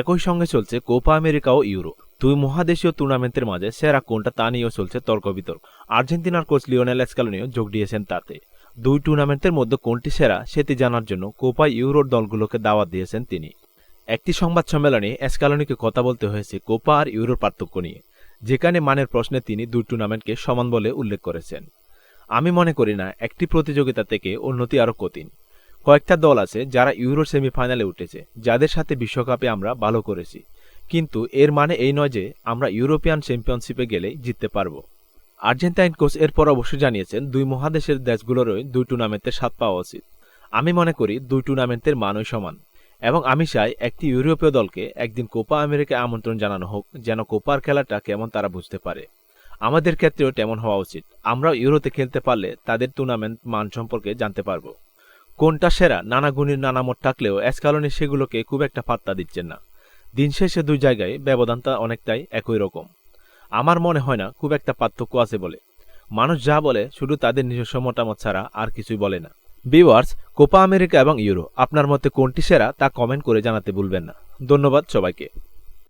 একই সঙ্গে চলছে কোপা আমেরিকা ও ইউরো দুই মহাদেশীয় টুর্নামেন্টের মাঝে সেরা কোনটা তা নিয়েও চলছে তর্ক বিতর্ক আর্জেন্টিনার কোচ লিওনেল এসকালোনিও যোগ দিয়েছেন তাতে। দুই টুর্নামেন্টের মধ্যে কোনটি সেরা সেটি জানার জন্য কোপা ইউরোর দলগুলোকে দাওয়াত দিয়েছেন তিনি। একটি সংবাদ সম্মেলনে এসকালোনিকে কথা বলতে হয়েছে কোপা আর ইউরোর পার্থক্য নিয়ে, যেখানে মানের প্রশ্নে তিনি দুই টুর্নামেন্টকে সমান বলে উল্লেখ করেছেন। আমি মনে করি না, একটি প্রতিযোগিতা থেকে উন্নতি আরও কঠিন। কয়েকটা দল আছে যারা ইউরো সেমিফাইনালে উঠেছে, যাদের সাথে বিশ্বকাপে আমরা ভালো করেছি। কিন্তু এর মানে এই নয় যে আমরা ইউরোপিয়ান চ্যাম্পিয়নশিপে গেলে জিততে পারব। আর্জেন্টাইন কোচ এরপর অবশ্য জানিয়েছেন, দুই মহাদেশের দেশগুলোরই দুই টুর্নামেন্টের স্বাদ পাওয়া উচিত। আমি মনে করি দুই টুর্নামেন্টের মানই সমান। এবং আমি চাই একটি ইউরোপীয় দলকে একদিন কোপা আমেরিকা আমন্ত্রণ জানানো হোক, যেন কোপার খেলাটা কেমন তারা বুঝতে পারে। আমাদের ক্ষেত্রেও তেমন হওয়া উচিত। আমরাও ইউরোতে খেলতে পারলে তাদের টুর্নামেন্ট মান সম্পর্কে জানতে পারব। কোনটা সেরা, নানা গুণীর নানা মত থাকলেও এসকালনি সেগুলোকে খুব একটা পাত্তা দিচ্ছেন না। দিন শেষে দুই জায়গায় ব্যবধানটা অনেকটাই একই রকম। আমার মনে হয় না খুব একটা পার্থক্য আছে বলে। মানুষ যা বলে শুধু তাদের নিজস্ব মতামত ছাড়া আর কিছুই বলে না। বিওয়ার্স কোপা আমেরিকা এবং ইউরো, আপনার মতে কোনটি সেরা তা কমেন্ট করে জানাতে ভুলবেন না। ধন্যবাদ সবাইকে।